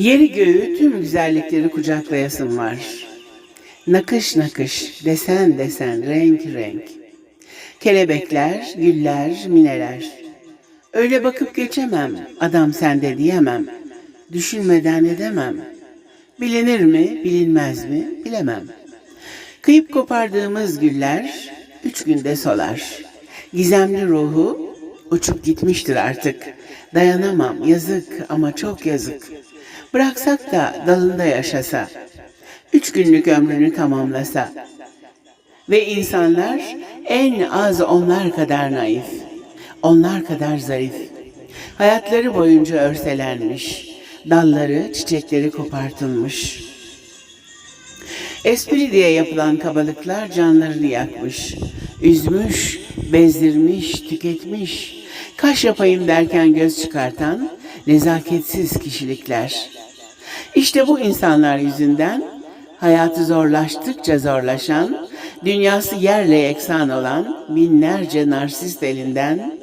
Yeri göğü tüm güzellikleri kucaklayasın var. Nakış nakış, desen desen, renk renk. Kelebekler, güller, mineler. Öyle bakıp geçemem, adam sende diyemem. Düşünmeden edemem. Bilinir mi, bilinmez mi, bilemem. Kıyıp kopardığımız güller üç günde solar. Gizemli ruhu uçup gitmiştir artık. Dayanamam, yazık ama çok yazık. Bıraksak da dalında yaşasa. Üç günlük ömrünü tamamlasa. Ve insanlar en az onlar kadar naif, onlar kadar zarif. Hayatları boyunca örselenmiş, dalları, çiçekleri kopartılmış. Espri diye yapılan kabalıklar canlarını yakmış, üzmüş, bezdirmiş, tüketmiş. Kaş yapayım derken göz çıkartan nezaketsiz kişilikler. İşte bu insanlar yüzünden hayatı zorlaştıkça zorlaşan, dünyası yerle yeksan olan binlerce narsist elinden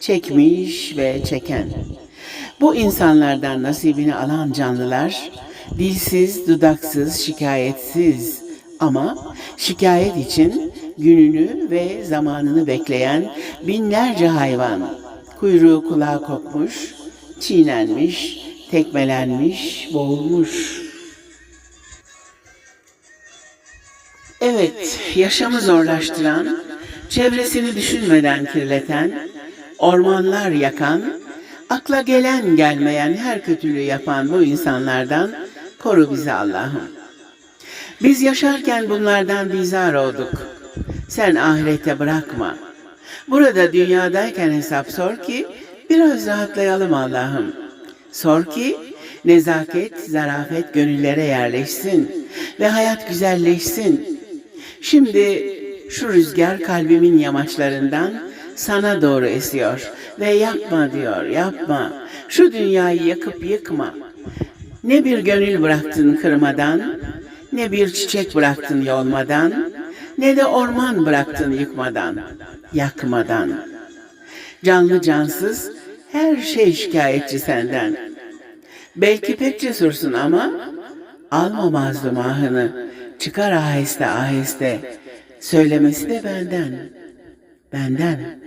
çekmiş ve çeken. Bu insanlardan nasibini alan canlılar dilsiz, dudaksız, şikayetsiz ama şikayet için gününü ve zamanını bekleyen binlerce hayvan kuyruğu kulağa kopmuş, çiğnenmiş, tekmelenmiş, boğulmuş. Evet, yaşamı zorlaştıran, çevresini düşünmeden kirleten, ormanlar yakan, akla gelen gelmeyen her kötülüğü yapan bu insanlardan koru bizi Allah'ım. Biz yaşarken bunlardan bizar olduk. Sen ahirete bırakma. Burada dünyadayken hesap sor ki biraz rahatlayalım Allah'ım. Sor ki nezaket, zarafet gönüllere yerleşsin ve hayat güzelleşsin. Şimdi şu rüzgar kalbimin yamaçlarından sana doğru esiyor ve yapma diyor, yapma. Şu dünyayı yakıp yıkma. Ne bir gönül bıraktın kırmadan, ne bir çiçek bıraktın yolmadan, ne de orman bıraktın yıkmadan, yakmadan. Canlı cansız her şey şikayetçi senden. Belki pek cesursun ama alma mazlum ahını, çıkar aheste aheste. Söylemesi de benden, benden.